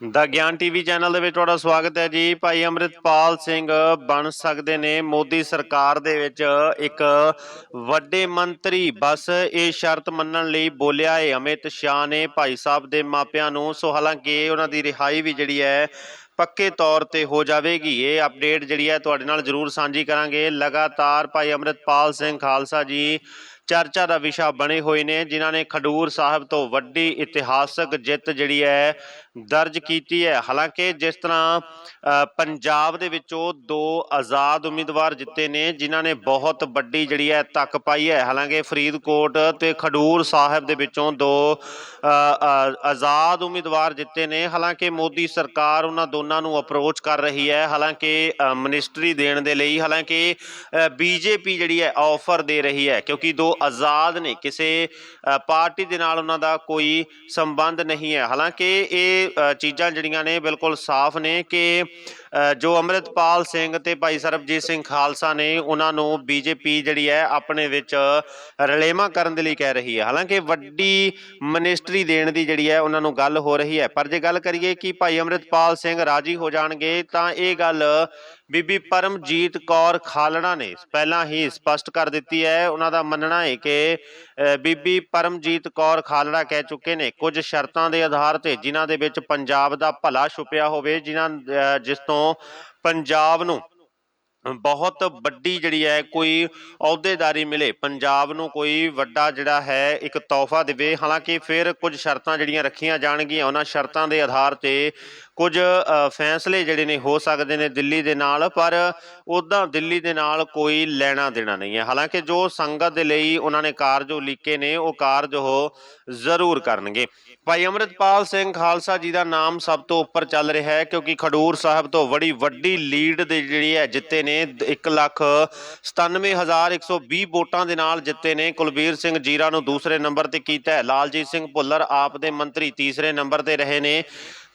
ਦਾ ਗਿਆਨ TV channel ਦੇ ਵਿੱਚ ਤੁਹਾਡਾ ਸਵਾਗਤ ਹੈ ਜੀ। ਭਾਈ ਅੰਮ੍ਰਿਤਪਾਲ ਸਿੰਘ ਬਣ ਸਕਦੇ ਨੇ ਮੋਦੀ ਸਰਕਾਰ ਦੇ ਵਿੱਚ ਇੱਕ ਵੱਡੇ ਮੰਤਰੀ। ਬਸ ਇਹ ਸ਼ਰਤ ਮੰਨਣ ਲਈ ਬੋਲਿਆ ਹੈ ਅਮਿਤ ਸ਼ਾਹ ਨੇ ਭਾਈ ਸਾਹਿਬ ਦੇ ਮਾਪਿਆਂ ਨੂੰ। ਸੋ ਹਾਲਾਂਕਿ ਉਹਨਾਂ ਦੀ ਰਿਹਾਈ ਵੀ ਜਿਹੜੀ ਹੈ ਪੱਕੇ ਤੌਰ ਤੇ ਹੋ ਜਾਵੇਗੀ। ਇਹ ਅਪਡੇਟ ਜਿਹੜੀ ਹੈ ਤੁਹਾਡੇ ਨਾਲ ਜ਼ਰੂਰ ਸਾਂਝੀ ਕਰਾਂਗੇ। ਲਗਾਤਾਰ ਭਾਈ ਅੰਮ੍ਰਿਤਪਾਲ ਸਿੰਘ ਖਾਲਸਾ ਜੀ ਚਰਚਾ ਦਾ ਵਿਸ਼ਾ ਬਣੇ ਹੋਏ ਨੇ, ਜਿਨ੍ਹਾਂ ਨੇ ਖਡੂਰ ਸਾਹਿਬ ਤੋਂ ਵੱਡੀ ਇਤਿਹਾਸਕ ਜਿੱਤ ਜਿਹੜੀ ਹੈ ਦਰਜ ਕੀਤੀ ਹੈ। ਹਾਲਾਂਕਿ ਜਿਸ ਤਰ੍ਹਾਂ ਪੰਜਾਬ ਦੇ ਵਿੱਚੋਂ ਦੋ ਆਜ਼ਾਦ ਉਮੀਦਵਾਰ ਜਿੱਤੇ ਨੇ ਜਿਨ੍ਹਾਂ ਨੇ ਬਹੁਤ ਵੱਡੀ ਜਿਹੜੀ ਹੈ ਤੱਕ ਪਾਈ ਹੈ। ਹਾਲਾਂਕਿ ਫਰੀਦਕੋਟ ਤੇ ਖਡੂਰ ਸਾਹਿਬ ਦੇ ਵਿੱਚੋਂ ਦੋ ਆਜ਼ਾਦ ਉਮੀਦਵਾਰ ਜਿੱਤੇ ਨੇ। ਹਾਲਾਂਕਿ ਮੋਦੀ ਸਰਕਾਰ ਉਹਨਾਂ ਦੋਨਾਂ ਨੂੰ ਅਪਰੋਚ ਕਰ ਰਹੀ ਹੈ। ਹਾਲਾਂਕਿ ਅ, ਮਿਨਿਸਟਰੀ ਦੇਣ ਦੇ ਲਈ ਹਾਲਾਂਕਿ ਬੀਜੇਪੀ ਜਿਹੜੀ ਹੈ ਆਫਰ ਦੇ ਰਹੀ ਹੈ ਕਿਉਂਕਿ ਦੋ ਆਜ਼ਾਦ ਨੇ। ਕਿਸੇ ਪਾਰਟੀ ਦੇ ਨਾਲ ਉਹਨਾਂ ਦਾ ਕੋਈ ਸੰਬੰਧ ਨਹੀਂ ਹੈ। ਹਾਲਾਂਕਿ ਇਹ ਚੀਜ਼ਾਂ ਜਿਹੜੀਆਂ ਨੇ ਬਿਲਕੁਲ ਸਾਫ਼ ਨੇ ਕਿ ਜੋ ਅੰਮ੍ਰਿਤਪਾਲ ਸਿੰਘ ਤੇ ਭਾਈ ਸਰਬਜੀਤ ਸਿੰਘ ਖਾਲਸਾ ਨੇ ਉਹਨਾਂ ਨੂੰ ਬੀਜੇਪੀ ਜਿਹੜੀ ਹੈ ਆਪਣੇ ਵਿੱਚ ਰਲੇਮਾ ਕਰਨ ਦੇ ਲਈ ਕਹਿ ਰਹੀ ਹੈ। ਹਾਲਾਂਕਿ ਵੱਡੀ ਮਿਨਿਸਟਰੀ ਦੇਣ ਦੀ ਜਿਹੜੀ ਹੈ ਉਹਨਾਂ ਨੂੰ ਗੱਲ ਹੋ ਰਹੀ ਹੈ। ਪਰ ਜੇ ਗੱਲ ਕਰੀਏ ਕਿ ਭਾਈ ਅੰਮ੍ਰਿਤਪਾਲ ਸਿੰਘ ਰਾਜੀ ਹੋ ਜਾਣਗੇ ਤਾਂ ਇਹ ਗੱਲ ਬੀਬੀ ਪਰਮਜੀਤ ਕੌਰ ਖਾਲੜਾ ਨੇ ਪਹਿਲਾਂ ਹੀ ਸਪਸ਼ਟ ਕਰ ਦਿੱਤੀ ਹੈ। ਉਹਨਾਂ ਦਾ ਮੰਨਣਾ ਹੈ ਕਿ ਬੀਬੀ ਪਰਮਜੀਤ ਕੌਰ ਖਾਲੜਾ ਕਹਿ ਚੁੱਕੇ ਨੇ। ਕੁਝ ਸ਼ਰਤਾਂ ਦੇ ਆਧਾਰ ਤੇ ਜਿਨ੍ਹਾਂ ਦੇ ਵਿੱਚ ਪੰਜਾਬ ਦਾ ਭਲਾ ਛੁਪਿਆ ਹੋਵੇ, ਜਿਨ੍ਹਾਂ ਜਿਸ ਤੋਂ ਪੰਜਾਬ ਨੂੰ ਬਹੁਤ ਵੱਡੀ ਜਿਹੜੀ ਹੈ, ਕੋਈ ਅਹੁਦੇਦਾਰੀ ਮਿਲੇ। ਪੰਜਾਬ ਨੂੰ ਕੋਈ ਵੱਡਾ ਜਿਹੜਾ ਹੈ, ਇੱਕ ਤੋਹਫਾ ਦੇਵੇ। ਹਾਲਾਂਕਿ ਫਿਰ ਕੁਝ ਸ਼ਰਤਾਂ ਜਿਹੜੀਆਂ ਰੱਖੀਆਂ ਜਾਣਗੀਆਂ, ਉਹਨਾਂ ਸ਼ਰਤਾਂ ਦੇ ਆਧਾਰ ਤੇ ਕੁਝ ਫੈਸਲੇ ਜਿਹੜੇ ਨੇ ਹੋ ਸਕਦੇ ਨੇ ਦਿੱਲੀ ਦੇ ਨਾਲ, ਪਰ ਉਦਾਂ ਦਿੱਲੀ ਦੇ ਨਾਲ ਕੋਈ ਲੈਣਾ ਦੇਣਾ ਨਹੀਂ ਹੈ। ਹਾਲਾਂਕਿ ਜੋ ਸੰਗਤ ਦੇ ਲਈ ਉਹਨਾਂ ਨੇ ਕਾਰਜ ਉਲੀਕੇ ਨੇ, ਉਹ ਕਾਰਜ ਉਹ ਜ਼ਰੂਰ ਕਰਨਗੇ। ਭਾਈ ਅੰਮ੍ਰਿਤਪਾਲ ਸਿੰਘ ਖਾਲਸਾ ਜੀ ਦਾ ਨਾਮ ਸਭ ਤੋਂ ਉੱਪਰ ਚੱਲ ਰਿਹਾ ਹੈ, ਕਿਉਂਕਿ ਖਡੂਰ ਸਾਹਿਬ ਤੋਂ ਬੜੀ ਵੱਡੀ ਲੀਡ ਦੇ ਜਿਹੜੀ ਹੈ, ਜਿੱਤੇ ਨੇ 1 ਲੱਖ 97120 ਵੋਟਾਂ ਦੇ ਨਾਲ ਜਿੱਤੇ ਨੇ। ਕੁਲਬੀਰ ਸਿੰਘ ਜੀਰਾ ਨੂੰ ਦੂਸਰੇ ਨੰਬਰ ਤੇ ਕੀਤਾ ਹੈ। ਲਾਲਜੀਤ ਸਿੰਘ ਭੁੱਲਰ ਆਪ ਦੇ ਮੰਤਰੀ ਤੀਸਰੇ ਨੰਬਰ ਤੇ ਰਹੇ ਨੇ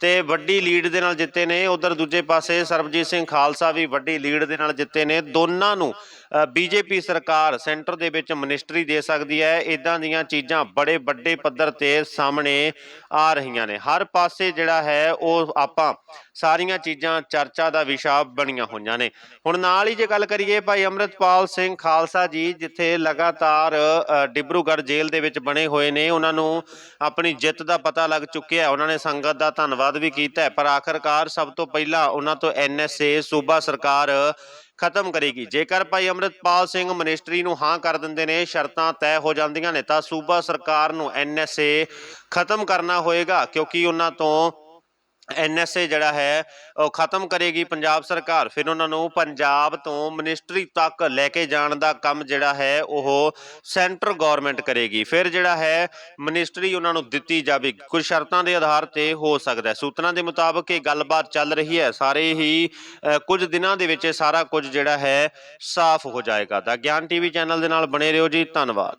ਤੇ ਵੱਡੀ ਲੀਡ ਦੇ ਨਾਲ ਜਿੱਤੇ ਨੇ। ਉਧਰ ਦੂਜੇ ਪਾਸੇ ਸਰਬਜੀਤ ਸਿੰਘ ਖਾਲਸਾ ਵੀ ਵੱਡੀ ਲੀਡ ਦੇ ਨਾਲ ਜਿੱਤੇ ਨੇ। ਦੋਨਾਂ ਨੂੰ ਬੀਜੇਪੀ ਸਰਕਾਰ ਸੈਂਟਰ ਦੇ ਵਿੱਚ ਮਿਨਿਸਟਰੀ ਦੇ ਸਕਦੀ ਹੈ। ਇਦਾਂ ਦੀਆਂ ਚੀਜ਼ਾਂ ਬੜੇ ਵੱਡੇ ਪੱਧਰ ਤੇ ਸਾਹਮਣੇ ਆ ਰਹੀਆਂ ਨੇ। ਹਰ ਪਾਸੇ ਜਿਹੜਾ ਹੈ, ਉਹ ਆਪਾਂ ਸਾਰੀਆਂ ਚੀਜ਼ਾਂ ਚਰਚਾ ਦਾ ਵਿਸ਼ਾ ਬਣੀਆਂ ਹੋਈਆਂ ਨੇ। ਹੁਣ ਨਾਲ ਹੀ ਜੇ ਗੱਲ ਕਰੀਏ ਭਾਈ ਅੰਮ੍ਰਿਤਪਾਲ ਸਿੰਘ ਖਾਲਸਾ ਜੀ, ਜਿੱਥੇ ਲਗਾਤਾਰ ਡਿਬਰੂਗੜ੍ਹ ਜੇਲ੍ਹ ਦੇ ਵਿੱਚ ਬਣੇ ਹੋਏ ਨੇ, ਉਹਨਾਂ ਨੂੰ ਆਪਣੀ ਜਿੱਤ ਦਾ ਪਤਾ ਲੱਗ ਚੁੱਕਿਆ ਉਹਨਾਂ ਨੇ ਸੰਗਤ ਦਾ ਧੰਨਵਾਦ ਵੀ ਕੀਤਾ ਪਰ ਆਖਰਕਾਰ ਸਭ ਤੋਂ ਪਹਿਲਾਂ ਉਹਨਾਂ ਤੋਂ ਐਨਐਸਏ ਸੂਬਾ ਸਰਕਾਰ ਖਤਮ ਕਰੇਗੀ। ਜੇਕਰ ਭਾਈ ਅੰਮ੍ਰਿਤਪਾਲ ਸਿੰਘ ਮਿਨਿਸਟਰੀ ਨੂੰ ਹਾਂ ਕਰ ਦਿੰਦੇ ਨੇ, ਸ਼ਰਤਾਂ ਤੈਅ ਹੋ ਜਾਂਦੀਆਂ ਨੇ, ਤਾਂ ਸੂਬਾ ਸਰਕਾਰ ਨੂੰ ਐਨਐਸਏ ਖਤਮ ਕਰਨਾ ਹੋਏਗਾ, ਕਿਉਂਕਿ ਉਹਨਾਂ ਤੋਂ ਐਨਐਸਏ ਜਿਹੜਾ ਹੈ, ਉਹ ਖਤਮ ਕਰੇਗੀ ਪੰਜਾਬ ਸਰਕਾਰ। ਫਿਰ ਉਹਨਾਂ ਨੂੰ ਪੰਜਾਬ ਤੋਂ ਮਿਨਿਸਟਰੀ ਤੱਕ ਲੈ ਕੇ ਜਾਣ ਦਾ ਕੰਮ ਜਿਹੜਾ ਹੈ, ਉਹ ਸੈਂਟਰ ਗਵਰਨਮੈਂਟ ਕਰੇਗੀ। ਫਿਰ ਜਿਹੜਾ ਹੈ ਮਿਨਿਸਟਰੀ ਉਹਨਾਂ ਨੂੰ ਦਿੱਤੀ ਜਾਵੇਗੀ ਕੁਝ ਸ਼ਰਤਾਂ ਦੇ ਆਧਾਰ ਤੇ ਹੋ ਸਕਦਾ ਹੈ। ਸੂਤਰਾਂ ਦੇ ਮੁਤਾਬਕ ਇਹ ਗੱਲਬਾਤ ਚੱਲ ਰਹੀ ਹੈ। ਸਾਰੇ ਹੀ ਕੁਝ ਦਿਨਾਂ ਦੇ ਵਿੱਚ ਇਹ ਸਾਰਾ ਕੁਝ ਜਿਹੜਾ ਹੈ, ਸਾਫ਼ ਹੋ ਜਾਏਗਾ। ਤਾਂ ਗਿਆਨ ਟੀਵੀ ਚੈਨਲ ਦੇ ਨਾਲ ਬਣੇ ਰਹੋ ਜੀ। ਧੰਨਵਾਦ।